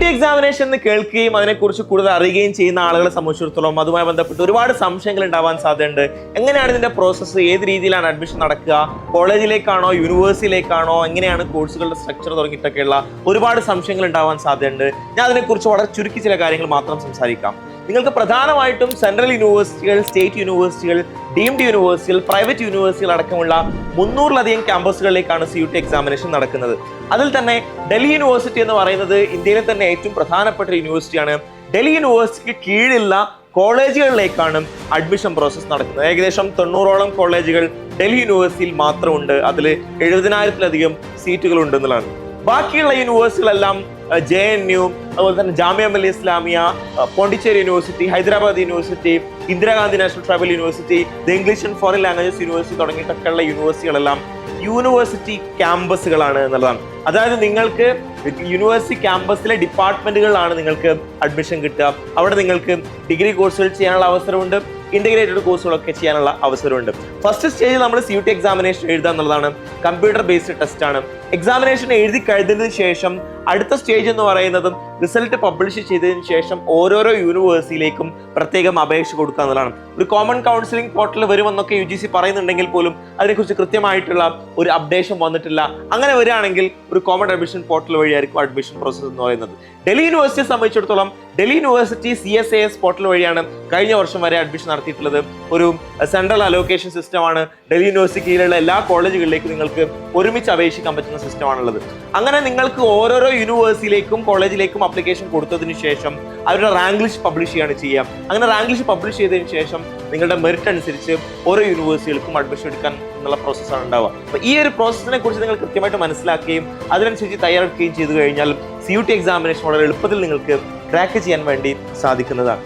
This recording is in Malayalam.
ടി എക്സാമിനേഷൻ എന്ന് കേൾക്കുകയും അതിനെക്കുറിച്ച് കൂടുതൽ അറിയുകയും ചെയ്യുന്ന ആളുകളെ സംബന്ധിച്ചിടത്തോളം അതുമായി ബന്ധപ്പെട്ട് ഒരുപാട് സംശയങ്ങൾ ഉണ്ടാവാൻ സാധ്യതയുണ്ട്. എങ്ങനെയാണ് ഇതിന്റെ പ്രോസസ്സ് ഏത് രീതിയിലാണ് അഡ്മിഷൻ നടക്കുക? കോളേജിലേക്കാണോ യൂണിവേഴ്സിറ്റിയിലേക്കാണോ എങ്ങനെയാണ് കോഴ്സുകളുടെ സ്ട്രക്ചർ തുടങ്ങിയിട്ടൊക്കെയുള്ള ഒരുപാട് സംശയങ്ങൾ ഉണ്ടാവാൻ സാധ്യതയുണ്ട്. ഞാൻ അതിനെക്കുറിച്ച് വളരെ ചുരുക്കി ചില കാര്യങ്ങൾ മാത്രം സംസാരിക്കാം. നിങ്ങൾക്ക് പ്രധാനമായിട്ടും സെൻട്രൽ യൂണിവേഴ്സിറ്റികൾ സ്റ്റേറ്റ് യൂണിവേഴ്സിറ്റികൾ ഡീംഡ് യൂണിവേഴ്സിറ്റികൾ പ്രൈവറ്റ് യൂണിവേഴ്സിറ്റികൾ അടക്കമുള്ള മുന്നൂറിലധികം ക്യാമ്പസുകളിലേക്കാണ് സി യു ടി എക്സാമിനേഷൻ നടക്കുന്നത്. അതിൽ തന്നെ ഡൽഹി യൂണിവേഴ്സിറ്റി എന്ന് പറയുന്നത് ഇന്ത്യയിലെ തന്നെ ഏറ്റവും പ്രധാനപ്പെട്ട യൂണിവേഴ്സിറ്റിയാണ്. ഡൽഹി യൂണിവേഴ്സിറ്റിക്ക് കീഴിലുള്ള കോളേജുകളിലേക്കാണ് അഡ്മിഷൻ പ്രോസസ്സ് നടക്കുന്നത്. ഏകദേശം തൊണ്ണൂറോളം കോളേജുകൾ ഡൽഹി യൂണിവേഴ്സിറ്റിയിൽ മാത്രമുണ്ട്. അതിൽ എഴുപതിനായിരത്തിലധികം സീറ്റുകൾ ഉണ്ടെന്നുള്ളതാണ് ബാക്കിയുള്ള യൂണിവേഴ്സിറ്റികളെല്ലാം ജെ എൻ യു അതുപോലെ തന്നെ ജാമ്യ മലി ഇസ്ലാമിയ അഹ് Pondicherry university Hyderabad university Indira Gandhi national tribal university the English and foreign languages university തുടങ്ങിയിട്ടൊക്കെയുള്ള യൂണിവേഴ്സിറ്റികളെല്ലാം university ക്യാമ്പസുകളാണ് എന്നുള്ളതാണ്. അതായത് നിങ്ങൾക്ക് യൂണിവേഴ്സിറ്റി ക്യാമ്പസിലെ ഡിപ്പാർട്ട്മെന്റുകളിലാണ് നിങ്ങൾക്ക് അഡ്മിഷൻ കിട്ടുക. അവിടെ നിങ്ങൾക്ക് ഡിഗ്രി കോഴ്സുകൾ ചെയ്യാനുള്ള അവസരമുണ്ട്. ഇന്റഗ്രേറ്റഡ് കോഴ്സുകളൊക്കെ ചെയ്യാനുള്ള അവസരമുണ്ട്. ഫസ്റ്റ് സ്റ്റേജിൽ നമ്മൾ സി യു ടി എക്സാമിനേഷൻ എഴുതുക എന്നുള്ളതാണ്. കമ്പ്യൂട്ടർ ബേസ്ഡ് ടെസ്റ്റ് ആണ്. എക്സാമിനേഷൻ എഴുതി കഴിഞ്ഞതിന് ശേഷം അടുത്ത സ്റ്റേജ് എന്ന് പറയുന്നതും റിസൾട്ട് പബ്ലിഷ് ചെയ്തതിന് ശേഷം ഓരോരോ യൂണിവേഴ്സിറ്റിയിലേക്കും പ്രത്യേകം അപേക്ഷ കൊടുക്കുക എന്നുള്ളതാണ്. ഒരു കോമൺ കൗൺസിലിംഗ് പോർട്ടൽ വരുമെന്നൊക്കെ യു ജി സി പറയുന്നുണ്ടെങ്കിൽ പോലും അതിനെക്കുറിച്ച് കൃത്യമായിട്ടുള്ള ഒരു അപ്ഡേഷൻ വന്നിട്ടില്ല. അങ്ങനെ വരികയാണെങ്കിൽ ഒരു കോമൺ അഡ്മിഷൻ പോർട്ടൽ വഴിയായിരിക്കും അഡ്മിഷൻ പ്രോസസ്സ് എന്ന് പറയുന്നത്. ഡൽഹി യൂണിവേഴ്സിറ്റിയെ സംബന്ധിച്ചിടത്തോളം Delhi university C S A S portal വഴിയാണ് കഴിഞ്ഞ വർഷം വരെ അഡ്മിഷൻ നടത്തിയിട്ടുള്ളത്. ഒരു സെൻട്രൽ അലോക്കേഷൻ സിസ്റ്റമാണ് ഡൽഹി യൂണിവേഴ്സിറ്റി കീഴിലുള്ള എല്ലാ കോളേജുകളിലേക്കും നിങ്ങൾക്ക് ഒരുമിച്ച് അപേക്ഷിക്കാൻ പറ്റുന്ന സിസ്റ്റമാണുള്ളത് അങ്ങനെ നിങ്ങൾക്ക് ഓരോരോ യൂണിവേഴ്സിറ്റിയിലേക്കും കോളേജിലേക്കും അപ്ലിക്കേഷൻ കൊടുത്തതിന് ശേഷം അവരുടെ റാങ്ക് ലിസ്റ്റ് പബ്ലിഷ് ചെയ്യാണ് ചെയ്യുക. അങ്ങനെ റാങ്ക് ലിസ്റ്റ് പബ്ലിഷ് ചെയ്തതിന് ശേഷം നിങ്ങളുടെ മെറിറ്റ് അനുസരിച്ച് ഓരോ യൂണിവേഴ്സികൾക്കും അഡ്മിഷൻ എടുക്കാൻ എന്നുള്ള പ്രോസസ്സാണ് ഉണ്ടാവുക. അപ്പോൾ ഈ ഒരു പ്രോസസ്സിനെ കുറിച്ച് നിങ്ങൾ കൃത്യമായിട്ട് മനസ്സിലാക്കുകയും അതിനനുസരിച്ച് തയ്യാറെടുക്കുകയും ചെയ്തു കഴിഞ്ഞാൽ സി യു ടി എക്സാമിനേഷൻ വളരെ എളുപ്പത്തിൽ നിങ്ങൾക്ക് ക്രാക്ക് ചെയ്യാൻ വേണ്ടി സാധിക്കുന്നതാണ്.